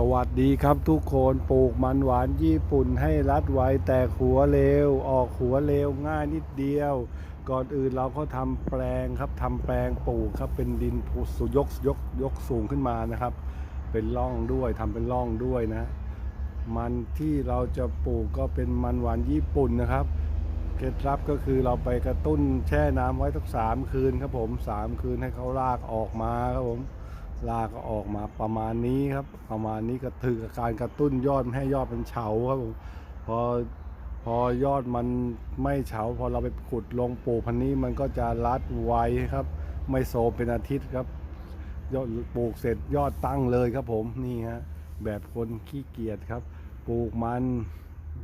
สวัสดีครับทุกคนปลูกมันหวานญี่ปุ่นให้รัดไวแต่หัวเร็ว ออกหัวเร็วง่ายนิดเดียว ก่อนอื่นเราก็ทำแปลงครับทำแปลงปลูกครับเป็นดินผูสุยกยกยกสูงขึ้นมานะครับ เป็นร่องด้วยทำเป็นร่องด้วยนะ มันที่เราจะปลูกก็เป็นมันหวานญี่ปุ่นนะครับเคล็ดลับก็คือเราไปกระตุ้นแช่น้ำไว้สักสามคืนครับผมสามคืนให้เขารากออกมาครับผม รากก็ออกมาประมาณนี้ครับ ประมาณนี้ก็ถือการกระตุ้นยอดให้ยอดเป็นเฉาครับผมพอพอยอดมันไม่เฉา พอเราไปขุดลงปลูกพันนี้มันก็จะรัดไวครับ ไม่โซเป็นอาทิตย์ครับ ยอดปลูกเสร็จยอดตั้งเลยครับผมนี่ฮะแบบคนขี้เกียจครับ ปลูกมัน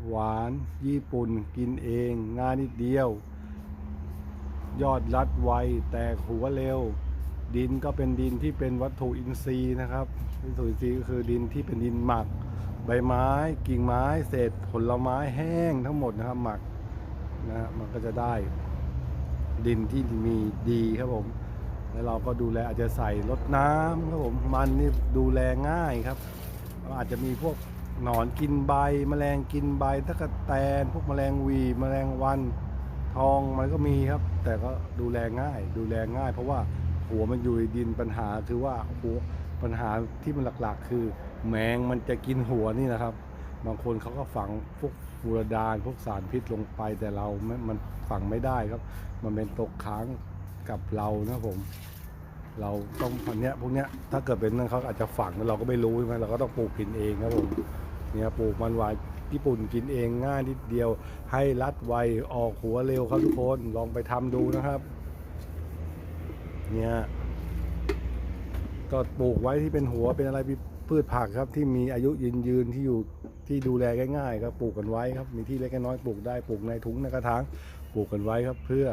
หวานญี่ปุ่นกินเองง่ายนิดเดียว ยอดรัดไว แตกหัวเร็ว ดินก็เป็นดินที่เป็นวัตถุอินทรีย์นะครับวัตถุอินทรีย์ก็คือดินที่เป็นดินหมัก ใบไม้กิ่งไม้เศษผลไม้แห้งทั้งหมดนะครับหมักนะฮะมันก็จะได้ ดินที่มีดีครับผม แล้วเราก็ดูแลอาจจะใส่รดน้ำครับผมมันนี่ดูแลง่ายครับอาจจะมีพวกหนอนกินใบแมลงกินใบตะกแตน พวกแมลงวีแมลงวันทองมันก็มีครับ แต่ก็ดูแลง่าย ดูแลง่าย เพราะว่า หัวมันอยู่ในดินปัญหาคือว่าหัวปัญหาที่มันหลักๆ คือ แมงมันจะกินหัวนี่นะครับ บางคนเขาก็ฝังพวกฟูรดานพวกสารพิษลงไปแต่เราไม่มันฝังไม่ได้ครับ มันเป็นตกค้างกับเรานะผม เราต้องพันเนี้ยพวกเนี้ยถ้าเกิดเป็นนั่นเขาอาจจะฝังแล้วเราก็ไม่รู้ใช่ไหมเราก็ต้องปลูกกินเองครับผมเนี่ยปลูกมันหวานญี่ปุ่นกินเองง่ายนิดเดียว ให้รัดไวออกหัวเร็วครับทุกคนลองไปทำดูนะครับ เนี่ยก็ปลูกไว้ที่เป็นหัวเป็นอะไรพืชผักครับ ที่มีอายุยืนยืนที่อยู่ที่ดูแลง่ายๆครับปลูกกันไว้ครับ มีที่เล็กน้อยปลูกได้ปลูกในถุงในกระถางปลูกกันไว้ครับ เพื่อ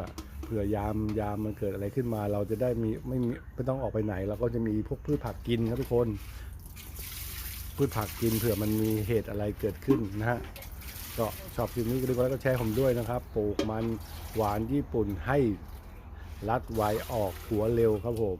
เผื่อยามยามมันเกิดอะไรขึ้นมา เราจะได้มีไม่มีไม่ต้องออกไปไหน เราก็จะมีพวกพืชผักกินครับทุกคน พืชผักกินเผื่อมันมีเหตุอะไรเกิดขึ้นนะฮะก็ชอบคลิปนี้ก็ดูแล้วก็แชร์ผมด้วยนะครับ ปลูกมันหวานญี่ปุ่นให้ รัดไวออกหัวเร็วครับผม